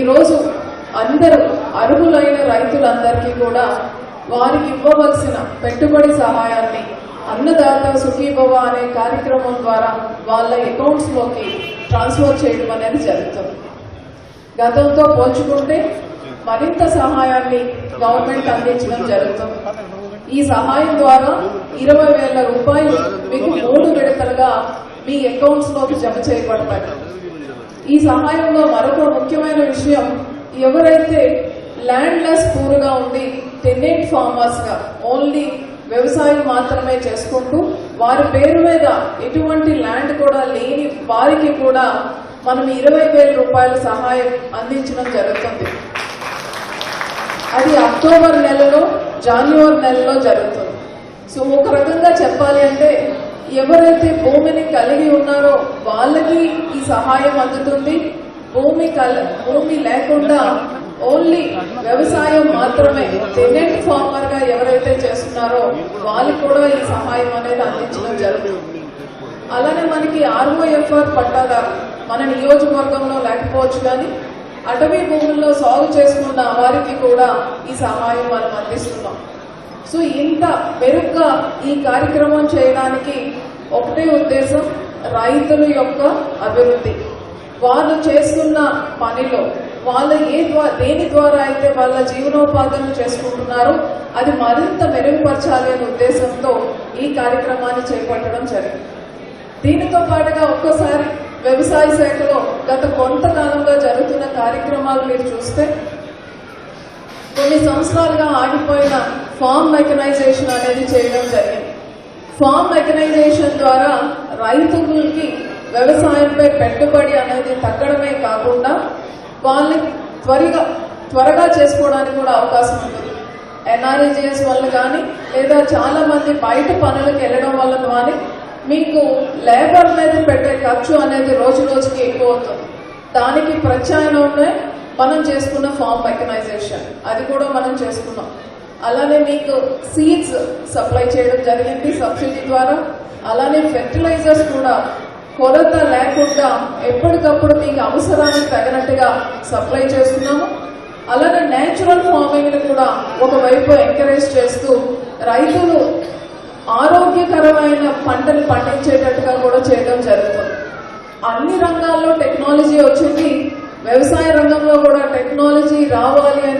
ఈరోజు అందరూ అర్హులైన రైతులందరికీ కూడా వారికి ఇవ్వవలసిన పెట్టుబడి సహాయాన్ని అన్నదాత సుఖీభవ అనే కార్యక్రమం ద్వారా వాళ్ళ అకౌంట్స్లోకి ట్రాన్స్ఫర్ చేయడం అనేది జరుగుతుంది. గతంతో పోల్చుకుంటే మరింత సహాయాన్ని గవర్నమెంట్ అందించడం జరుగుతుంది. ఈ సహాయం ద్వారా ఇరవై వేల రూపాయలు మీకు మూడు విడతలుగా మీ అకౌంట్స్లోకి జమ చేయబడతాయి. ఈ సహాయంలో మరొక ముఖ్యమైన విషయం ఎవరైతే ల్యాండ్ లెస్ పూర్గా ఉండి టెనెంట్ ఫార్మర్స్గా ఓన్లీ వ్యవసాయం మాత్రమే చేసుకుంటూ వారి పేరు మీద ఎటువంటి ల్యాండ్ కూడా లేని వారికి కూడా మనం ఇరవై వేల రూపాయల సహాయం అందించడం జరుగుతుంది. అది అక్టోబర్ నెలలో జాన్యువరి నెలలో జరుగుతుంది. సో ఒక రకంగా చెప్పాలి అంటే ఎవరైతే భూమిని కలిగి ఉన్నారో వాళ్ళకి ఈ సహాయం అందుతుంది. భూమి కల భూమి లేకుండా ఓన్లీ వ్యవసాయం మాత్రమే టెనెంట్ ఫార్మర్గా ఎవరైతే చేస్తున్నారో వాళ్ళకి కూడా ఈ సహాయం అనేది అందించడం జరుగుతుంది. అలానే మనకి ఆర్ఓఎఫ్ఆర్ పట్టాదారు మన నియోజకవర్గంలో లేకపోవచ్చు కానీ అటవీ భూముల్లో సాగు చేసుకున్న వారికి కూడా ఈ సహాయం మనం అందిస్తున్నాం. సో ఇంత మెరుగ్గా ఈ కార్యక్రమం చేయడానికి ఒకటే ఉద్దేశం రైతుల యొక్క అభివృద్ధి. వాళ్ళు చేస్తున్న పనిలో వాళ్ళ ఏ ద్వారా దేని ద్వారా అయితే వాళ్ళ జీవనోపాధులు చేసుకుంటున్నారో అది మరింత మెరుగుపరచాలి అనే ఉద్దేశంతో ఈ కార్యక్రమాన్ని చేపట్టడం జరిగింది. దీనితో పాటుగా ఒక్కసారి వ్యవసాయ శాఖలో గత కొంతకాలంగా జరుగుతున్న కార్యక్రమాలు మీరు చూస్తే కొన్ని సంవత్సరాలుగా ఆగిపోయిన ఫామ్ మెకనైజేషన్ అనేది చేయడం జరిగింది. ఫామ్ మెకనైజేషన్ ద్వారా రైతులకి వ్యవసాయంపై పెట్టుబడి అనేది తగ్గడమే కాకుండా వాళ్ళని త్వరగా త్వరగా చేసుకోవడానికి కూడా అవకాశం ఉంటుంది. ఎన్ఆర్ఈజిఎస్ వల్ల కానీ లేదా చాలామంది బయట పనులకు వెళ్ళడం వల్ల కానీ మీకు లేబర్ మీద పెట్టే ఖర్చు అనేది రోజు రోజుకి ఎక్కువ అవుతుంది. దానికి ప్రత్యామ్నాయమే మనం చేసుకున్న ఫామ్ మెకనైజేషన్ అది కూడా మనం చేసుకున్నాం. అలానే మీకు సీడ్స్ సప్లై చేయడం జరిగింది సబ్సిడీ ద్వారా. అలానే ఫెర్టిలైజర్స్ కూడా. కొరత లేకుండా ఎప్పటికప్పుడు మీకు అవసరానికి తగినట్టుగా సప్లై చేస్తున్నాము. అలానే నేచురల్ ఫార్మింగ్ని కూడా ఒకవైపు ఎంకరేజ్ చేస్తూ రైతులు ఆరోగ్యకరమైన పంటలు పండించేటట్టుగా కూడా చేయడం జరుగుతుంది. అన్ని రంగాల్లో టెక్నాలజీ వచ్చింది. వ్యవసాయ రంగంలో కూడా టెక్నాలజీ రావాలి అని